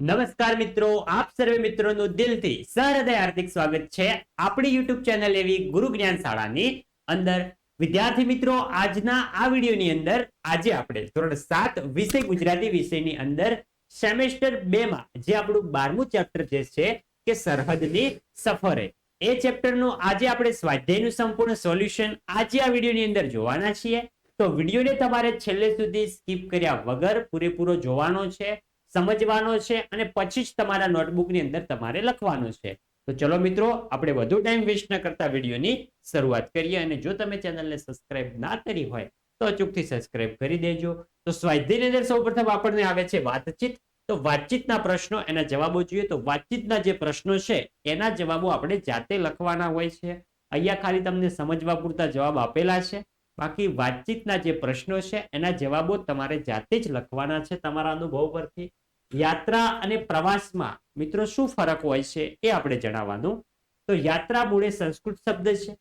નમસ્કાર મિત્રો, આપ સર્વે મિત્રોનું દિલથી સહૃદય હાર્દિક સ્વાગત છે. આપણી યુટ્યુબ ચેનલ એવી ગુરુ જ્ઞાન શાળાની અંદર. વિદ્યાર્થી મિત્રો, આજના આ વિડીયોની અંદર આજે આપણે ધોરણ સાત વિષય ગુજરાતી વિષયની અંદર સેમેસ્ટર બે માં જે આપણું બારમું ચેપ્ટર જે છે કે સરહદની સફરે. એ ચેપ્ટરનું આજે આપણે સ્વાધ્યાયનું સંપૂર્ણ સોલ્યુશન આજે આ વિડીયોની અંદર જોવાના છીએ. તો વિડીયોને તમારે છેલ્લે સુધી સ્કીપ કર્યા વગર પૂરેપૂરો જોવાનો છે. સમજવાનો છે અને પછી જ તમારા નોટબુકની અંદર તમારે લખવાનો છે. તો ચલો મિત્રો, આપણે વધુ ટાઈમ વેસ્ટ ન કરતા વિડીયોની શરૂઆત કરીએ અને જો તમે ચેનલને સબસ્ક્રાઇબ ના કરી હોય, તો અચૂકથી સબસ્ક્રાઇબ કરી દેજો. તો સ્વાધ્યાયની અંદર સૌપ્રથમ આપણને આવે છે વાતચીત. તો વાતચીતના પ્રશ્નો, એના જવાબો જોઈએ. તો વાતચીતના જે પ્રશ્નો છે, એના જવાબો આપણે જાતે લખવાના હોય છે. અહીંયા ખાલી તમને સમજવા પૂરતા જવાબ આપેલા છે. બાકી વાતચીતના જે પ્રશ્નો છે, એના જવાબો તમારે જાતે જ લખવાના છે તમારા અનુભવ પરથી. યાત્રા અને પ્રવાસમાં મિત્રો શું ફરક હોય છે એ આપણે જણાવવાનું. તો યાત્રા મૂળે સંસ્કૃત શબ્દ છે.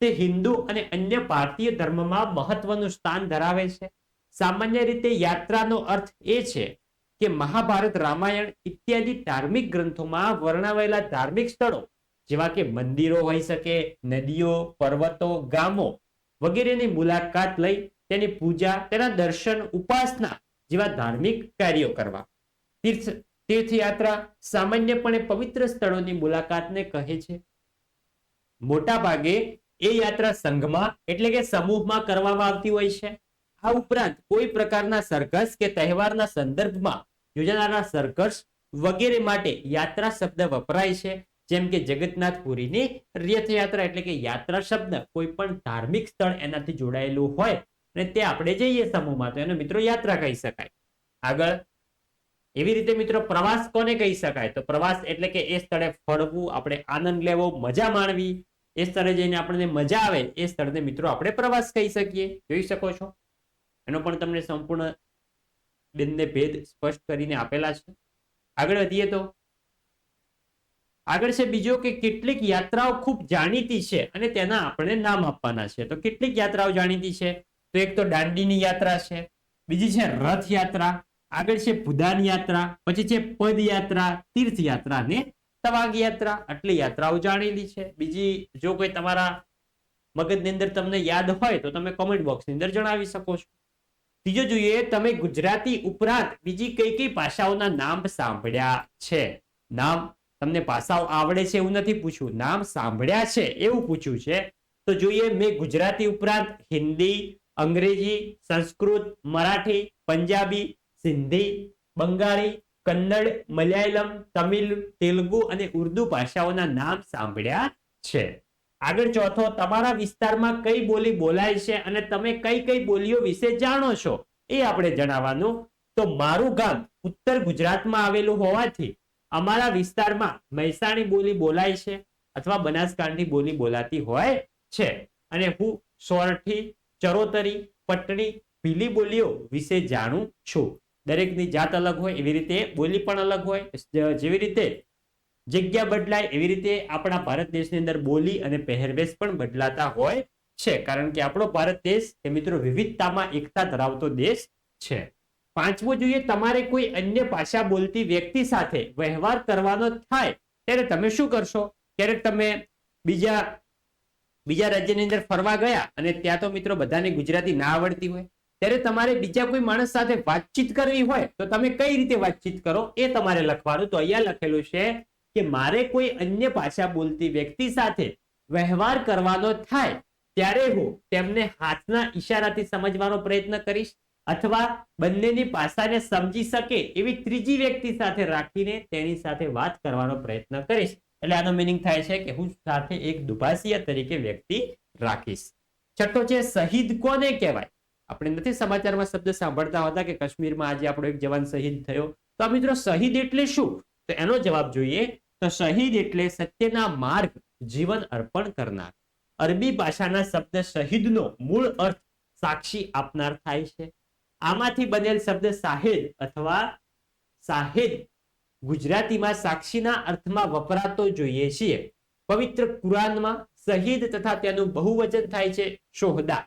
તે હિન્દુ અને અન્ય ભારતીય ધર્મમાં મહત્વનું સ્થાન ધરાવે છે. સામાન્ય રીતે યાત્રાનો અર્થ એ છે કે મહાભારત રામાયણ ઇત્યાદિ ધાર્મિક ગ્રંથોમાં વર્ણવેલા ધાર્મિક સ્થળો, જેવા કે મંદિરો હોઈ શકે, નદીઓ, પર્વતો, ગામો વગેરેની મુલાકાત લઈ તેની પૂજા, તેના દર્શન, ઉપાસના જેવા ધાર્મિક કાર્યો કરવા. તીર્થ, તીર્થયાત્રા સામાન્યપણે પવિત્ર સ્થળોની મુલાકાતને કહે છે. મોટા ભાગે એ યાત્રા સંઘમાં એટલે કે સમૂહમાં કરવામાં આવતી હોય છે. આ ઉપરાંત કોઈ પ્રકારના સરઘસ કે તહેવારના સંદર્ભમાં યોજાનારા સરઘસ વગેરે માટે યાત્રા શબ્દ વપરાય છે. જેમ કે જગતનાથપુરીની રથયાત્રા એટલે કે યાત્રા શબ્દ કોઈ પણ ધાર્મિક સ્થળ એનાથી જોડાયેલું હોય અને તે આપણે જઈએ સમૂહમાં, તો એને મિત્રો યાત્રા કહી શકાય. આગળ, એવી રીતે મિત્રો પ્રવાસ કોને કહી શકાય? તો પ્રવાસ એટલે કે એ સ્થળે ફરવું, આપણે આનંદ લેવો, મજા માણવી. એ સ્થળે જઈને આપણને મજા આવે, એ સ્થળને મિત્રો આપણે પ્રવાસ કહી શકીએ. જોઈ શકો છો? એનો પણ તમને સંપૂર્ણ બંને ભેદ સ્પષ્ટ કરીને આપેલા છે. આગળ વધીએ તો આગળ છે બીજો કે કેટલીક યાત્રાઓ ખૂબ જાણીતી છે અને તેના આપણે નામ આપવાના છે. તો કેટલીક યાત્રાઓ જાણીતી છે? તો એક તો દાંડીની યાત્રા છે, બીજી છે રથ યાત્રા આગળ છે ભુદાન યાત્રા, પછી છે પદયાત્રા, તીર્થયાત્રા ને તવાગ યાત્રા આટલી યાત્રાઓ જાણેલી છે. બીજી જો કોઈ તમારા મગજની અંદર તમને યાદ હોય તો તમે કોમેન્ટ બોક્સની અંદર જણાવી શકો છો. ત્રીજો જોઈએ તમે ગુજરાતી ઉપરાંત બીજી કઈ કઈ ભાષાઓના નામ સાંભળ્યા છે? નામ તમને ભાષાઓ આવડે છે એવું નથી પૂછ્યું, નામ સાંભળ્યા છે એવું પૂછ્યું છે. તો જોઈએ મેં ગુજરાતી ઉપરાંત હિન્દી, અંગ્રેજી, સંસ્કૃત, મરાઠી, પંજાબી, સિંધી, બંગાળી, કન્નડ, મલયાલમ, તમિલ, તેલુગુ અને ઉર્દુ ભાષાઓના નામ સાંભળ્યા છે. આગળ ચોથો તમારા વિસ્તારમાં કઈ બોલી બોલાય છે અને તમે કઈ કઈ બોલીઓ વિશે જાણો છો એ આપણે જણાવવાનું. તો મારું ગામ ઉત્તર ગુજરાતમાં આવેલું હોવાથી અમારા વિસ્તારમાં મહેસાણી બોલી બોલાય છે અથવા બનાસકાંઠી બોલી બોલાતી હોય છે. અને હું સોરઠી, ચરોતરી, પટણી ભીલી બોલીઓ વિશે જાણું છું. દરેકની જાત અલગ હોય, એવી રીતે બોલી પણ અલગ હોય. જેવી રીતે જગ્યા બદલાય, એવી રીતે આપણા ભારત દેશની અંદર બોલી અને પહેરવેશ પણ બદલાતા હોય છે. કારણ કે આપણો ભારત દેશ, એ મિત્રો, વિવિધતામાં એકતા ધરાવતો દેશ છે. પાંચમું જોઈએ, તમારે કોઈ અન્ય ભાષા બોલતી વ્યક્તિ સાથે વ્યવહાર કરવાનો થાય, ત્યારે તમે શું કરશો? ક્યારેક તમે બીજા બીજા રાજ્યની અંદર ફરવા ગયા અને ત્યાં તો મિત્રો બધાને ગુજરાતી ના આવડતી હોય, ત્યારે તમારે બીજા કોઈ માણસ સાથે વાતચીત કરવી હોય, તો તમે કઈ રીતે વાતચીત કરો એ તમારે લખવાનું. તો અહીંયા લખેલું છે કે મારે કોઈ અન્ય ભાષા બોલતી વ્યક્તિ સાથે વ્યવહાર કરવાનો થાય, ત્યારે હું તેમને હાથના ઈશારાથી સમજવાનો પ્રયત્ન કરીશ. અથવા બંનેની પાસાને સમજી શકે એવી ત્રીજી વ્યક્તિ સાથે રાખીને તેની સાથે વાત કરવાનો પ્રયત્ન કરીશ. એટલે આનો મિનિંગ થાય છે કે હું સાથે એક દુભાષીય તરીકે વ્યક્તિ રાખીશ. છઠ્ઠો છે શહીદ કોને કહેવાય? આપણે નથી સમાચારમાં શબ્દ સાંભળતા હોતા કે કાશ્મીરમાં આજે આપણો એક જવાન શહીદ થયો. તો મિત્રો શહીદ એટલે શું? તો એનો જવાબ જોઈએ તો શહીદ એટલે સત્યના માર્ગ જીવન અર્પણ કરનાર. અરબી ભાષાના શબ્દ શહીદનો મૂળ અર્થ સાક્ષી આપનાર થાય છે. આમાંથી બનેલ શબ્દ સાહેદ અથવા સાહેદ ગુજરાતીમાં સાક્ષીના અર્થમાં વપરાતો જોઈએ છીએ. પવિત્ર કુરાનમાં શહીદ તથા તેનું બહુવચન થાય છે શોહદા.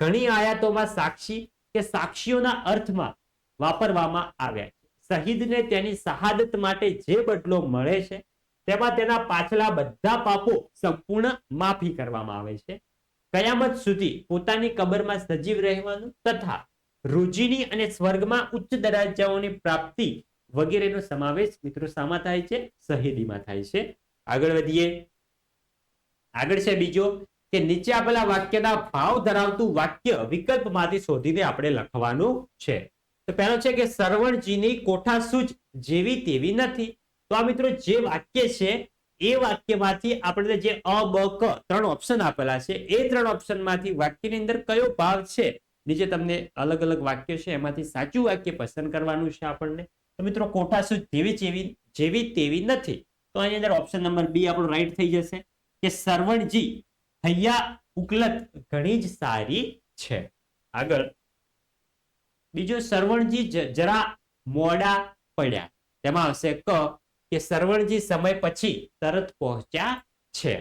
ઘણી આયાતોમાં સાક્ષી કે સાક્ષીઓના અર્થમાં વાપરવામાં આવ્યા છે. શહીદને તેની શહાદત માટે જે બદલો મળે છે, તેમાં તેના પાછલા બધા પાપો સંપૂર્ણ માફી કરવામાં આવે છે. કયામત સુધી પોતાની કબરમાં સજીવ રહેવાનું તથા રોજીની અને સ્વર્ગમાં ઉચ્ચ દરજ્જાઓની પ્રાપ્તિ વગેરેનો સમાવેશ મિત્રો શામાં થાય છે? શહીદીમાં થાય છે. આગળ વધીએ. આગળ છે બીજો કે નીચે આપેલા વાક્યના ભાવ ધરાવતું વાક્ય વિકલ્પમાંથી શોધીને આપણે લખવાનું છે. તો પહેલો છે કે સરવણજીની કોઠા સૂચ જેવી તેવી નથી. તો આ મિત્રો જે વાક્ય છે, એ વાક્યમાંથી આપણે જે અ, બ, ક ત્રણ ઓપ્શન આપેલા છે, એ ત્રણ ઓપ્શનમાંથી વાક્યની અંદર કયો ભાવ છે? નીચે તમને અલગ અલગ વાક્ય છે, એમાંથી સાચું વાક્ય પસંદ કરવાનું છે આપણને. તો મિત્રો કોઠા સૂજ જેવી જેવી જેવી તેવી નથી. તો આની અંદર ઓપ્શન નંબર બી આપણો રાઈટ થઈ જશે, કે સરવણજી, હૈયા ઉકલત ઘણી જ સારી છે. આગળ, બીજો સરવણજી જરા મોડા પડ્યા. તેમાં આવશે ક, કે સરવણજી સમય પછી તરત પહોંચ્યા છે.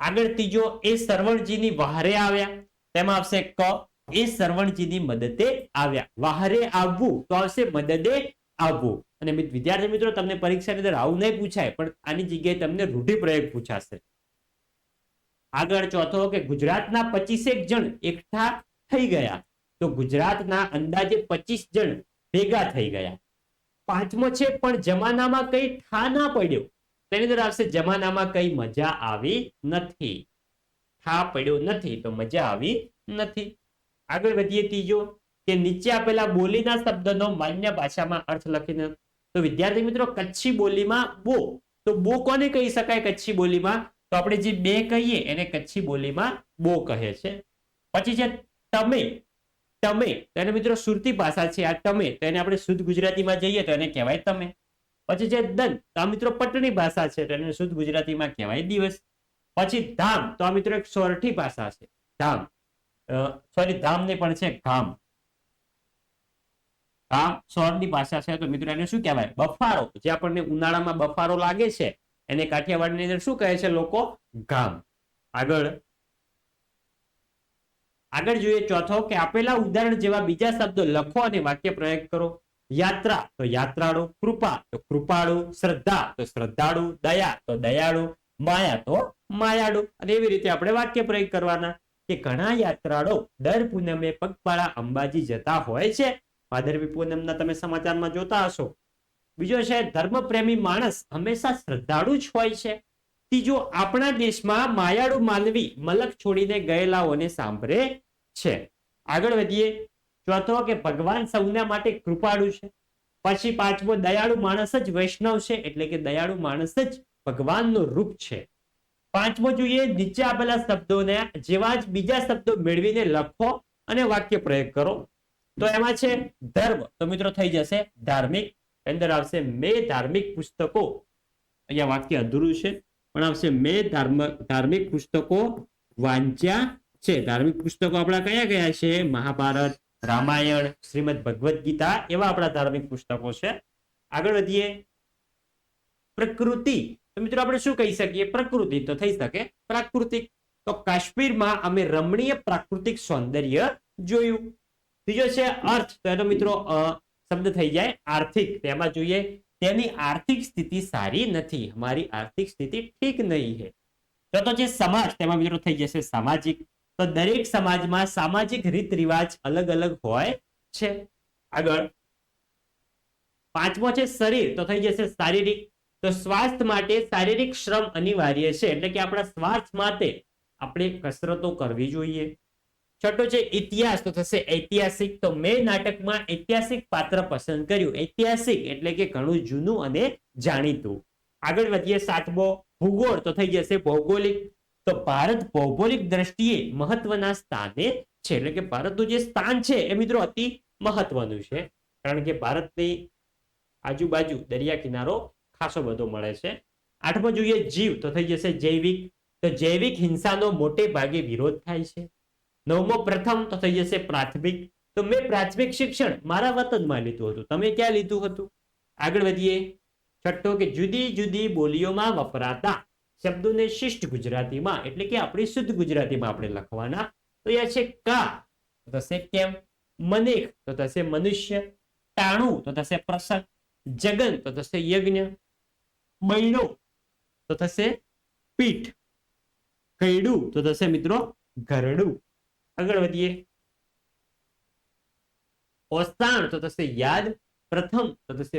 આગળ ત્રીજો, એ સરવણજીની વહારે આવ્યા. તેમાં આવશે ક એ સરવણજીની મદદે આવ્યા. વાહરે આવવું, તો આવશે મદદે આવવું. અને વિદ્યાર્થી મિત્રો, તમને પરીક્ષાની અંદર આવું નહીં પૂછાય, પણ આની જગ્યાએ તમને રૂઢિપ્રયોગ પૂછાશે. આગળ ચોથો કે ગુજરાતના પચીસેક જણ એકઠા થઈ ગયા. તો ગુજરાતના અંદાજે પચીસ જણ ભેગા થઈ ગયા. પાંચમો છે, પણ જમાનામાં કઈ ઠા ના પડ્યો. તેની અંદર આવશે, જમાનામાં કઈ મજા આવી નથી. ઠા પડ્યો નથી, તો મજા આવી નથી. આગળ વધીએ ત્રીજો, કે નીચે આપેલા બોલીના શબ્દનો માન્ય ભાષામાં અર્થ લખીને. તો વિદ્યાર્થી મિત્રો, કચ્છી બોલીમાં બો, તો બો કોને કહી શકાય કચ્છી બોલીમાં? તો આપણે જે બે કહીએ, એને કચ્છી બોલીમાં બો કહે છે. પછી છે તમે તમે, તો એને મિત્રો સુરતી ભાષા છે. આ તમે, તો એને આપણે શુદ્ધ ગુજરાતીમાં જઈએ, તો એને કહેવાય તમે. પછી છે દન તો આ મિત્રો પટણી ભાષા છે, તો એને શુદ્ધ ગુજરાતીમાં કહેવાય દિવસ. પછી ધામ, તો આ મિત્રો એક સોરઠી ભાષા છે. ધામ. સોરી ધામ નહીં પણ છે ઘામ. ઘામ સોરની ભાષા છે તો મિત્રો એને શું કહેવાય? બફારો. જે આપણને ઉનાળામાં બફારો લાગે છે, એને કાઠિયાવાડની અંદર શું કહે છે લોકો? ઘામ. આગળ. આગળ જોઈએ ચોથો કે આપેલા ઉદાહરણ જેવા બીજા શબ્દો લખો અને વાક્ય પ્રયોગ કરો. યાત્રા, તો યાત્રાળુ, કૃપા, તો કૃપાળુ, શ્રદ્ધા, તો શ્રદ્ધાળુ, દયા, તો દયાળુ, માયા, તો માયાળુ. અને એવી રીતે આપણે વાક્ય પ્રયોગ કરવાના. કે ઘણા યાત્રાળુઓ દર પૂનમે પગપાળા અંબાજી જતા હોય છે? ભાદરવી પૂનમના તમે સમાચારમાં જોતા હશો. બીજો છે, ધર્મપ્રેમી માણસ હંમેશા શ્રદ્ધાળુ જ હોય છે. ત્રીજો, આપણા દેશમાં માયાળુ માનવી મલક છોડીને ગયેલાઓને સાંભળે છે. આગળ વધીએ. ચોથો કે ભગવાન સૌના માટે કૃપાળુ છે. પછી પાંચમો, દયાળુ માણસ જ વૈષ્ણવ છે, એટલે કે દયાળુ માણસ જ ભગવાનનું રૂપ છે. પાંચમો જોઈએ, નીચે આપેલા શબ્દોને જેવા જ બીજા શબ્દો મેળવીને લખો અને વાક્ય પ્રયોગ કરો. તો એમાં છે ધર્મ. તો મિત્રો થઈ જશે ધાર્મિક. અંદર આવશે મેં ધાર્મિક પુસ્તકો. અહીંયા વાક્ય અધૂરું છે. પણ આવશે મેં ધર્મ, ધાર્મિક પુસ્તકો વાંચ્યા છે. ધાર્મિક પુસ્તકો આપણા કયા કયા છે? મહાભારત, રામાયણ, શ્રીમદ ભગવદ્ ગીતા એવા આપણા ધાર્મિક પુસ્તકો છે. આગળ વધીએ. પ્રકૃતિ. તો મિત્રો આપણે શું કહી શકીએ? પ્રકૃતિ તો થઈ શકે. પ્રાકૃતિક તો કાશ્મીરમાં અમે રમણીય પ્રાકૃતિક સૌંદર્ય જોયું. ત્રીજો છે અર્થ. તો એનો મિત્રો શબ્દ થઈ જાય આર્થિક. તેમાં જોઈએ, તેની આર્થિક સ્થિતિ સારી નથી. અમારી આર્થિક સ્થિતિ ઠીક નહીં છે. ચોથો છે સમાજ તેમાં મિત્રો થઈ જશે સામાજિક. તો દરેક સમાજમાં સામાજિક રીત રિવાજ અલગ અલગ હોય છે. આગળ. પાંચમો છે શરીર. તો થઈ જશે શારીરિક તો સ્વાસ્થ્ય માટે શારીરિક શ્રમ અનિવાર્ય છે. એટલે કે આપણા સ્વાસ્થ્ય માટે આપણે કસરતો કરવી જોઈએ. છઠ્ઠો છે ઇતિહાસ. તો થશે ઐતિહાસિક. તો મેં નાટકમાં ઐતિહાસિક પાત્ર પસંદ કર્યું. ઐતિહાસિક એટલે કે ઘણું જૂનું અને જાણીતું. આગળ વધીએ સાતમો ભૂગોળ. તો થઈ જશે ભૌગોલિક. તો ભારત ભૌગોલિક દ્રષ્ટિએ મહત્વના સ્થાને છે. એટલે કે ભારતનું જે સ્થાન છે એ મિત્રો અતિ મહત્વનું છે. કારણ કે ભારતની આજુબાજુ દરિયા કિનારો ખાસો બધો મળે છે. આઠમો જોઈએ જીવ, તો થઈ જશે જૈવિક. તો જૈવિક હિંસાનો મોટે ભાગે વિરોધ થાય છે. નવમો પ્રથમ, તો થઈ જશે પ્રાથમિક. તો મેં પ્રાથમિક શિક્ષણ મારા વતનમાં લીધું હતું. તમે ક્યાં લીધું હતું? આગળ વધીએ. છઠ્ઠો કે જુદી જુદી બોલીઓમાં વપરાતા શબ્દોને શિષ્ટ ગુજરાતીમાં, એટલે કે આપણી શુદ્ધ ગુજરાતીમાં આપણે લખવાના. તો એ છે કા? તો થશે કેમ? મનેક, તો થશે મનુષ્ય. ટાણું તો થશે પ્રસંગ. જગન, તો થશે યજ્ઞ. બૈણો તો થશે પીઠ. કૈડું તો થશે મિત્રો ઘરડું. આગળ વધીએ. ઓસાણ. તો થશે યાદ. પ્રથમ. તો થશે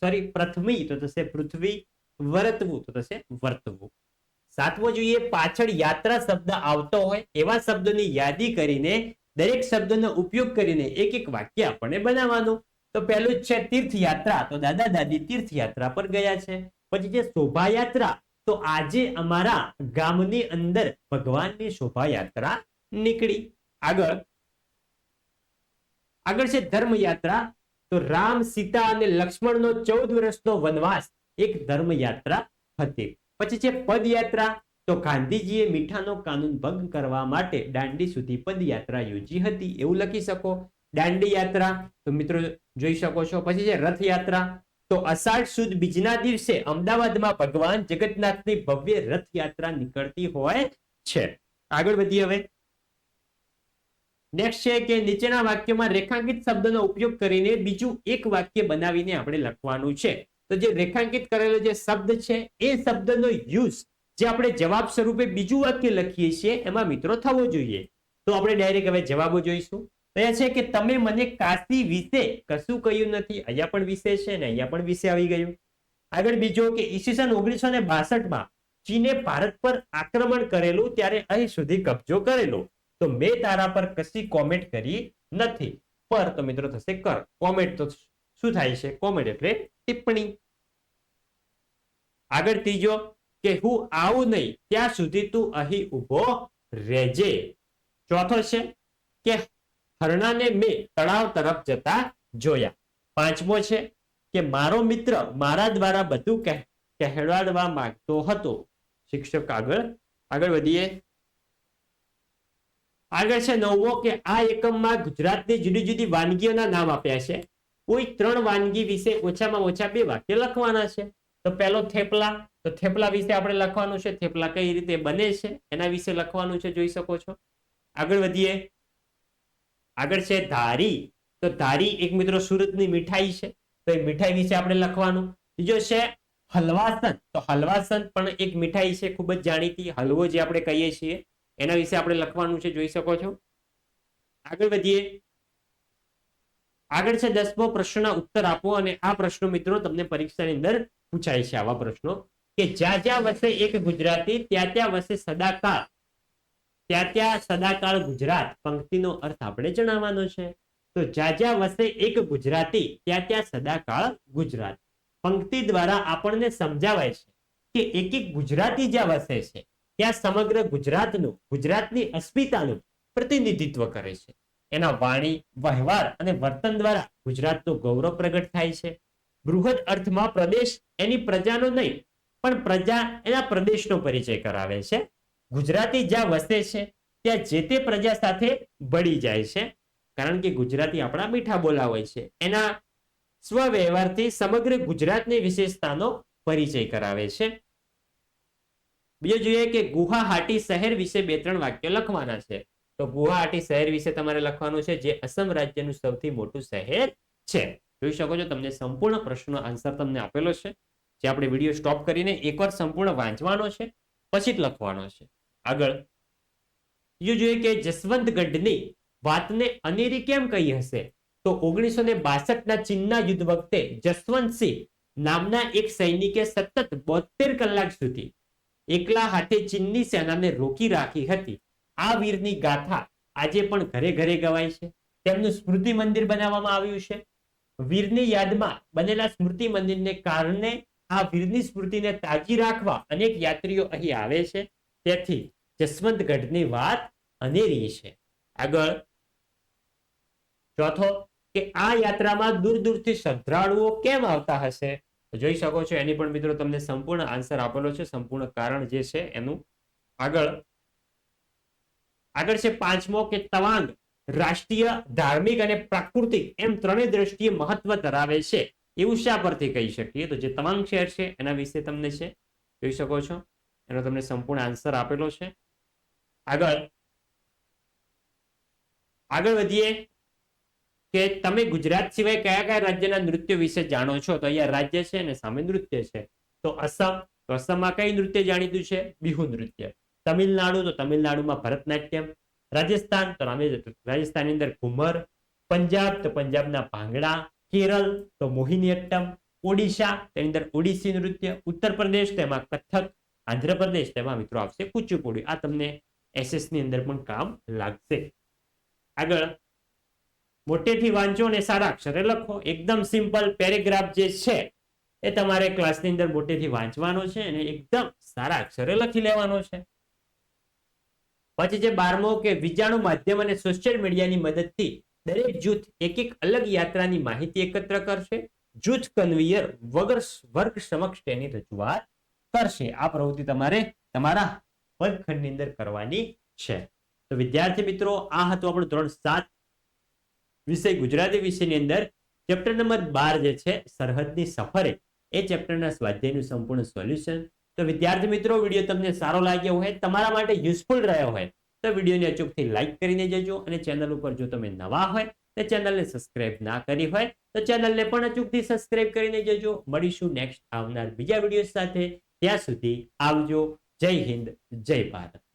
સોરી પ્રથમી. તો થશે પૃથ્વી વર્તવું. તો થશે વર્તવું. સાતમો જોઈએ. પાછળ યાત્રા શબ્દ આવતો હોય એવા શબ્દોની યાદી કરીને દરેક શબ્દનો ઉપયોગ કરીને એક એક વાક્ય આપણને બનાવવાનું. તો પહેલું છે તીર્થયાત્રા. તો દાદા દાદી તીર્થયાત્રા પર ગયા છે. પછી છે શોભાયાત્રા. તો આજે અમારા ગામની અંદર ભગવાનની શોભાયાત્રા નીકળી. આગળ. આગળ છે ધર્મયાત્રા. તો રામ, સીતા અને લક્ષ્મણનો ચૌદ વર્ષનો વનવાસ એક ધર્મયાત્રા હતી. પછી છે પદયાત્રા. તો ગાંધીજીએ મીઠાનો કાનૂન ભંગ કરવા માટે દાંડી સુધી પદયાત્રા યોજી હતી. એવું લખી શકો. દાંડી યાત્રા. તો મિત્રો જોઈ શકો છો. પછી છે રથયાત્રા. તો અષાઢ સુદ બીજના દિવસે અમદાવાદમાં ભગવાન જગન્નાથની ભવ્ય રથયાત્રા નીકળતી હોય છે. આગળ વધીએ હવે. નેક્સ્ટ છે કે નીચેના વાક્યમાં રેખાંકિત શબ્દનો ઉપયોગ કરીને બીજું એક વાક્ય બનાવીને આપણે લખવાનું છે. તો જે રેખાંકિત કરેલો જે શબ્દ છે, એ શબ્દનો યુઝ જે આપણે જવાબ સ્વરૂપે બીજું વાક્ય લખીએ છીએ, એમાં મિત્રો થવો જોઈએ. તો આપણે ડાયરેક્ટ હવે જવાબો જોઈશું. અહીંયા છે કે તમે મને કાશી વિશે કશું કહ્યું નથી. અહીંયા પણ વિશે છે ને અહીંયા પણ વિશે આવી ગયું. આગળ બીજો કે ઈસવીસન ઓગણીસો ને બાસઠમાં ચીને ભારત પર આક્રમણ કરેલું ત્યારે અહીં સુધી કબજો કરેલો. તો મેં તારા પર કશી કોમેન્ટ કરી નથી. પર તો મિત્રો થશે કર. કોમેન્ટ તો શું થાય છે? કોમેન્ટ એટલે ટિપ્પણી. આગળ ત્રીજો કે હું આવું નહીં. ત્યાં સુધી તું અહીં ઊભો રહેજે. ચોથો છે કે હરણાને મેં તળાવ તરફ જતા જોયા. પાંચમો છે કે મારો મિત્ર મારા દ્વારા બધું કહેવાડવા માંગતો હતો. શિક્ષક આગળ આગળ વધીએ. આગળ છે નવમો કે આ એકમમાં ગુજરાતની જુદી જુદી વાનગીઓના નામ આપ્યા છે. કોઈ ત્રણ વાનગી વિશે ઓછામાં ઓછા બે વાક્ય લખવાના છે. તો પહેલો થેપલા, તો થેપલા વિશે આપણે લખવાનું છે. થેપલા કઈ રીતે બને છે? એના વિશે લખવાનું છે, જોઈ શકો છો. આગળ વધીએ. આગળ છે ધારી. તો ધારી એક મિત્રો સુરતની મીઠાઈ છે. તો એ મીઠાઈ વિશે આપણે લખવાનું. બીજો છે હલવાસન તો હલવાસન પણ એક મીઠાઈ છે, ખૂબ જ જાણીતી. હલવો જે આપણે કહીએ છીએ, એના વિશે આપણે લખવાનું છે, જોઈ શકો છો. આગળ વધીએ. આગળ છે દસમો પ્રશ્નના ઉત્તર આપો અને આ પ્રશ્નો મિત્રો તમને પરીક્ષાની અંદર પૂછાય છે આવા પ્રશ્નો. કે જ્યાં જ્યાં વસે એક ગુજરાતી, ત્યાં ત્યાં વસે સદાકાળ ત્યાં ત્યાં સદાકાળ ગુજરાત પંક્તિનો અર્થ આપણે જણાવવાનો છે. તો જ્યાં જ્યાં વસે એક ગુજરાતી, ત્યાં ત્યાં સદાકાળ ગુજરાત. પંક્તિ દ્વારા આપણને સમજાવાય છે કે એક એક ગુજરાતી જ્યાં વસે છે, ત્યાં સમગ્ર ગુજરાતનું, ગુજરાતની અસ્મિતાનું પ્રતિનિધિત્વ કરે છે. એના વાણી, વ્યવહાર અને વર્તન દ્વારા ગુજરાતનું ગૌરવ પ્રગટ થાય છે. બૃહદ અર્થમાં પ્રદેશ એની પ્રજાનો નહીં, પણ પ્રજા એના પ્રદેશનો પરિચય કરાવે છે. ગુજરાતી જ્યાં વસે છે, ત્યાં જે તે પ્રજા સાથે ભળી જાય છે. કારણ કે ગુજરાતી આપણા મીઠા બોલા છે. એના સ્વવ્યવહારથી સમગ્ર ગુજરાતની વિશેષતાનો પરિચય કરાવે છે. બીજો જોઈએ કે ગુવાહાટી શહેર વિશે બે ત્રણ વાક્ય લખવાના છે. તો ગુવાહાટી શહેર વિશે તમારે લખવાનું છે, જે અસમ રાજ્યનું સૌથી મોટું શહેર છે. જોઈ શકો છો, તમને સંપૂર્ણ પ્રશ્નનો આન્સર તમને આપેલો છે. જે આપણે વીડિયો સ્ટોપ કરીને એકવાર સંપૂર્ણ વાંચવાનો છે, પછી જ લખવાનો છે. આગળ. બીજું જોઈએ કે જસવંતગઢની વાતને અનેરી કેમ કહી હશે? તો ઓગણીસો ને બાસઠના ચીનના યુદ્ધ વખતે જસવંતસિંહ નામના એક સૈનિકે સતત બોતેર કલાક સુધી એકલા હાથે ચીનની સેનાને રોકી રાખી હતી. આ વીરની ગાથા આજે પણ ઘરે ઘરે ગવાય છે. તેમનું સ્મૃતિ મંદિર બનાવવામાં આવ્યું છે. વીરની યાદમાં બનેલા સ્મૃતિ મંદિરને કારણે આ વીરની સ્મૃતિને તાજી રાખવા અનેક યાત્રીઓ અહીં આવે છે. તેથી જસવંતગઢની વાત અનેરી છે. આગળ, ચોથો, કે આ યાત્રામાં દૂર દૂરથી શ્રદ્ધાળુઓ કેમ આવતા હશે? જોઈ શકો છો, એની પણ મિત્રો તમને સંપૂર્ણ આન્સર આપેલો છે, સંપૂર્ણ કારણ જે છે એનું. આગળ આગળ છે પાંચમો, કે તવાંગ, રાષ્ટ્રીય, ધાર્મિક અને પ્રાકૃતિક એમ ત્રણેય દ્રષ્ટિએ મહત્વ ધરાવે છે. એવું શા પરથી કહી શકીએ? તો જે તવાંગ શહેર છે, એના વિશે તમને છે, જોઈ શકો છો. એનો તમને સંપૂર્ણ આન્સર આપેલો છે. આગળ. આગળ વધીએ કે તમે ગુજરાત સિવાય કયા કયા રાજ્યના નૃત્ય વિશે જાણો છો? તો અહીંયા રાજ્ય છે અને સામે નૃત્ય છે. તો અસમ, તો અસમમાં કઈ નૃત્ય જાણીતું છે? બિહુ નૃત્ય. તમિલનાડુ, તો તમિલનાડુમાં ભરતનાટ્યમ. રાજસ્થાન, તો રાજસ્થાનની અંદર ઘુમર. પંજાબ, તો પંજાબના ભાંગડા. કેરળ, તો મોહિનીઅટ્ટમ ઓડિશા, તેની અંદર ઓડિસી નૃત્ય. ઉત્તર પ્રદેશ તેમાં કથક. આંધ્રપ્રદેશ તેમાં મિત્રો આવશે કુચુપુડી આ તમને એસએસની અંદર પણ કામ લાગશે. આગળ, મોટેથી વાંચો અને સારા અક્ષરે લખો. એકદમ સિમ્પલ પેરેગ્રાફ જે છે, એ તમારે ક્લાસની અંદર મોટેથી વાંચવાનો છે અને એકદમ સારા અક્ષરે લખી લેવાનો છે. પછી જે બારમો કે વિજાણુ માધ્યમ અને સોશિયલ મીડિયાની મદદથી દરેક જૂથ એક એક અલગ યાત્રાની માહિતી એકત્ર કરશે. જૂથ કન્વીયર વગર વર્ગ સમક્ષ તેની રજૂઆત કરશે. આ પ્રવૃત્તિ તમારે તમારા વર્ગખંડની અંદર કરવાની છે. તો વિદ્યાર્થી મિત્રો, આ હતું આપણું ધોરણ સાત વિષય ગુજરાતી વિષયની અંદર. ચેપ્ટર નંબર બાર જે છે, સરહદની સફરે. એ ચેપ્ટરના સ્વાધ્યાયનું સંપૂર્ણ સોલ્યુશન તો વિદ્યાર્થી મિત્રો, વીડિયો તમને સારો લાગ્યો હોય, તમારા માટે યુઝફુલ રહ્યો હોય, તો વિડીયોને અચૂકથી લાઇક કરીને જજો અને ચેનલ ઉપર જો તમે નવા હોય, તો ચેનલને સબસ્ક્રાઇબ ના કરી હોય, તો ચેનલને પણ અચૂકથી સબસ્ક્રાઇબ કરીને જજો. મળીશું નેક્સ્ટ આવનાર બીજા વીડિયો સાથે. ત્યાં સુધી આવજો. જય હિન્દ જય ભારત.